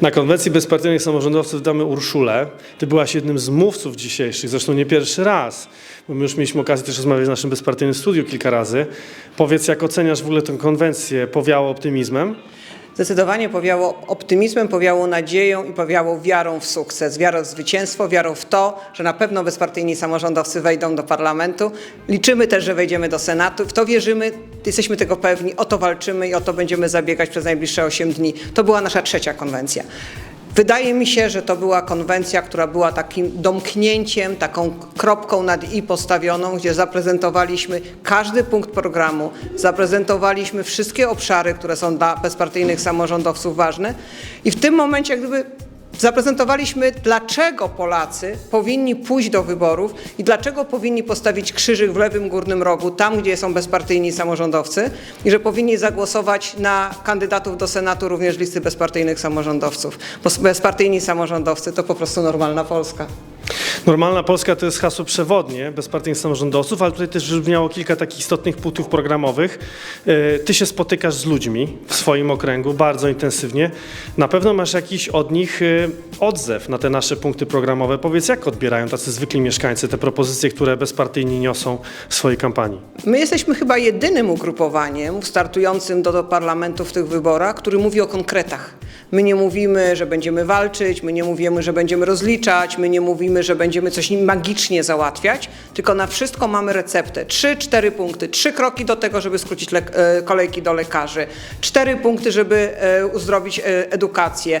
Na konwencji bezpartyjnych samorządowców damy Urszulę. Ty byłaś jednym z mówców dzisiejszych, zresztą nie pierwszy raz, bo my już mieliśmy okazję też rozmawiać w naszym bezpartyjnym studiu kilka razy. Powiedz, jak oceniasz w ogóle tę konwencję? Powiało optymizmem? Zdecydowanie powiało optymizmem, powiało nadzieją i powiało wiarą w sukces, wiarą w zwycięstwo, wiarą w to, że na pewno bezpartyjni samorządowcy wejdą do parlamentu. Liczymy też, że wejdziemy do Senatu. W to wierzymy, jesteśmy tego pewni, o to walczymy i o to będziemy zabiegać przez najbliższe 8 dni. To była nasza trzecia konwencja. Wydaje mi się, że to była konwencja, która była takim domknięciem, taką kropką nad i postawioną, gdzie zaprezentowaliśmy każdy punkt programu, zaprezentowaliśmy wszystkie obszary, które są dla bezpartyjnych samorządowców ważne. I w tym momencie jak gdyby zaprezentowaliśmy, dlaczego Polacy powinni pójść do wyborów i dlaczego powinni postawić krzyżyk w lewym górnym rogu, tam gdzie są bezpartyjni samorządowcy i że powinni zagłosować na kandydatów do Senatu również listy bezpartyjnych samorządowców. Bo bezpartyjni samorządowcy to po prostu normalna Polska. Normalna Polska to jest hasło przewodnie bezpartyjnych samorządowców, ale tutaj też brzmiało kilka takich istotnych punktów programowych. E, Ty się spotykasz z ludźmi w swoim okręgu bardzo intensywnie. Na pewno masz jakiś od nich e, odzew na te nasze punkty programowe. Powiedz, jak odbierają tacy zwykli mieszkańcy te propozycje, które bezpartyjni niosą w swojej kampanii? My jesteśmy chyba jedynym ugrupowaniem startującym do, do parlamentu w tych wyborach, który mówi o konkretach. My nie mówimy, że będziemy walczyć, my nie mówimy, że będziemy rozliczać, my nie mówimy, że będziemy coś magicznie załatwiać, tylko na wszystko mamy receptę. Trzy, cztery punkty, trzy kroki do tego, żeby skrócić e, kolejki do lekarzy, cztery punkty, żeby e, uzdrowić e, edukację,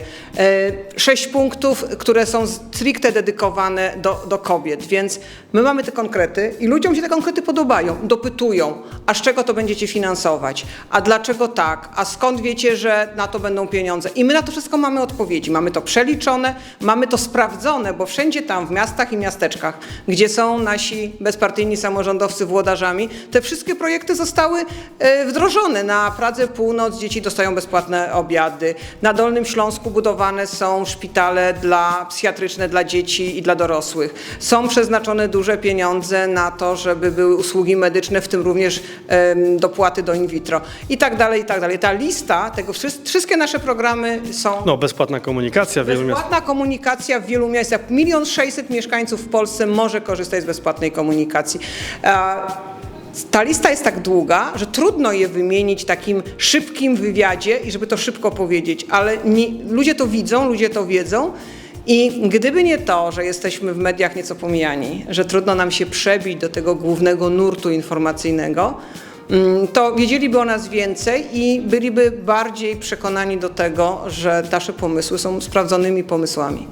sześć punktów, które są stricte dedykowane do, do kobiet, więc my mamy te konkrety i ludziom się te konkrety podobają, dopytują, a z czego to będziecie finansować, a dlaczego tak, a skąd wiecie, że na to będą pieniądze. I my na to wszystko mamy odpowiedzi, mamy to przeliczone, mamy to sprawdzone, bo wszędzie tam w miastach i miasteczkach, gdzie są nasi bezpartyjni samorządowcy włodarzami, te wszystkie projekty zostały e, wdrożone. Na Pradze Północ dzieci dostają bezpłatne obiady, na Dolnym Śląsku budowane są szpitale dla, psychiatryczne dla dzieci i dla dorosłych. Są przeznaczone duże pieniądze na to, żeby były usługi medyczne, w tym również dopłaty do in vitro i tak dalej, i tak dalej. Ta lista, tego, wszys- wszystkie nasze programy są No, bezpłatna komunikacja w wielu miastach. Bezpłatna komunikacja w wielu miastach. Milion sześćset mieszkańców w Polsce może korzystać z bezpłatnej komunikacji. Ta lista jest tak długa, że trudno je wymienić takim szybkim wywiadzie i żeby to szybko powiedzieć, ale nie, ludzie to widzą, ludzie to wiedzą. I gdyby nie to, że jesteśmy w mediach nieco pomijani, że trudno nam się przebić do tego głównego nurtu informacyjnego, to wiedzieliby o nas więcej i byliby bardziej przekonani do tego, że nasze pomysły są sprawdzonymi pomysłami.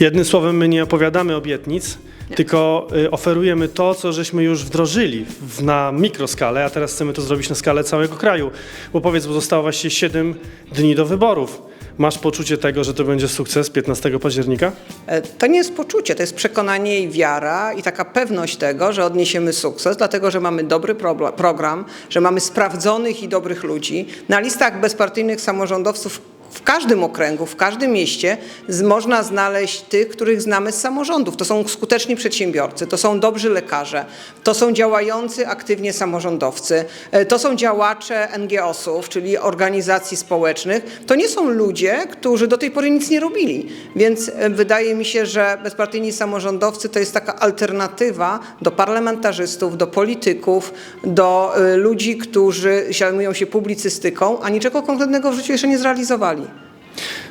Jednym słowem, my nie opowiadamy obietnic, tylko y, oferujemy to, co żeśmy już wdrożyli na mikroskalę, a teraz chcemy to zrobić na skalę całego kraju. Bo powiedz, bo zostało właśnie 7 dni do wyborów. Masz poczucie tego, że to będzie sukces 15 października? E, To nie jest poczucie, to jest przekonanie i wiara i taka pewność tego, że odniesiemy sukces, dlatego że mamy dobry program, że mamy sprawdzonych i dobrych ludzi. Na listach bezpartyjnych samorządowców w każdym okręgu, w każdym mieście można znaleźć tych, których znamy z samorządów. To są skuteczni przedsiębiorcy, to są dobrzy lekarze, to są działający aktywnie samorządowcy, e, to są działacze NGO-sów, czyli organizacji społecznych. To nie są ludzie, którzy do tej pory nic nie robili. Więc e, wydaje mi się, że bezpartyjni samorządowcy to jest taka alternatywa do parlamentarzystów, do polityków, do e, ludzi, którzy zajmują się publicystyką, a niczego konkretnego w życiu jeszcze nie zrealizowali.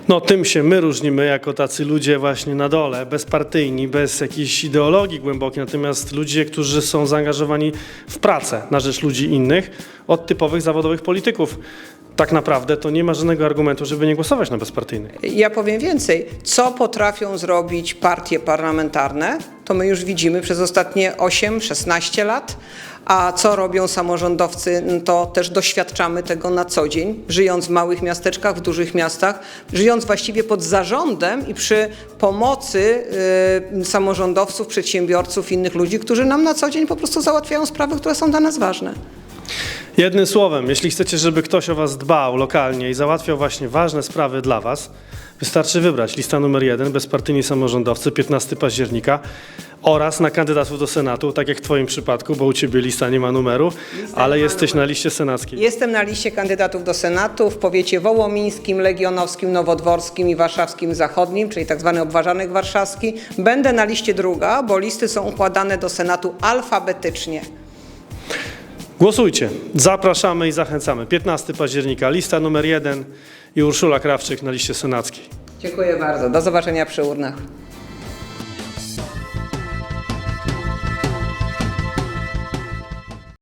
No tym się my różnimy jako tacy ludzie właśnie na dole, bezpartyjni, bez jakiejś ideologii głębokiej, natomiast ludzie, którzy są zaangażowani w pracę na rzecz ludzi innych, od typowych zawodowych polityków. Tak naprawdę to nie ma żadnego argumentu, żeby nie głosować na bezpartyjnych. Ja powiem więcej. Co potrafią zrobić partie parlamentarne, to my już widzimy przez ostatnie 8-16 lat. A co robią samorządowcy, no to też doświadczamy tego na co dzień, żyjąc w małych miasteczkach, w dużych miastach, żyjąc właściwie pod zarządem i przy pomocy y, samorządowców, przedsiębiorców, innych ludzi, którzy nam na co dzień po prostu załatwiają sprawy, które są dla nas ważne. Jednym słowem, jeśli chcecie, żeby ktoś o was dbał lokalnie i załatwiał właśnie ważne sprawy dla was, wystarczy wybrać lista numer jeden, bezpartyjni samorządowcy, 15 października. oraz na kandydatów do Senatu, tak jak w Twoim przypadku, bo u Ciebie lista nie ma numeru, ale nie ma jesteś numeru. na liście senackiej. Jestem na liście kandydatów do Senatu w powiecie wołomińskim, legionowskim, nowodworskim i warszawskim zachodnim, czyli tzw. obważanek warszawski. Będę na liście druga, bo listy są układane do Senatu alfabetycznie. Głosujcie. Zapraszamy i zachęcamy. 15 października, lista numer 1 i Urszula Krawczyk na liście senackiej. Dziękuję bardzo. Do zobaczenia przy urnach.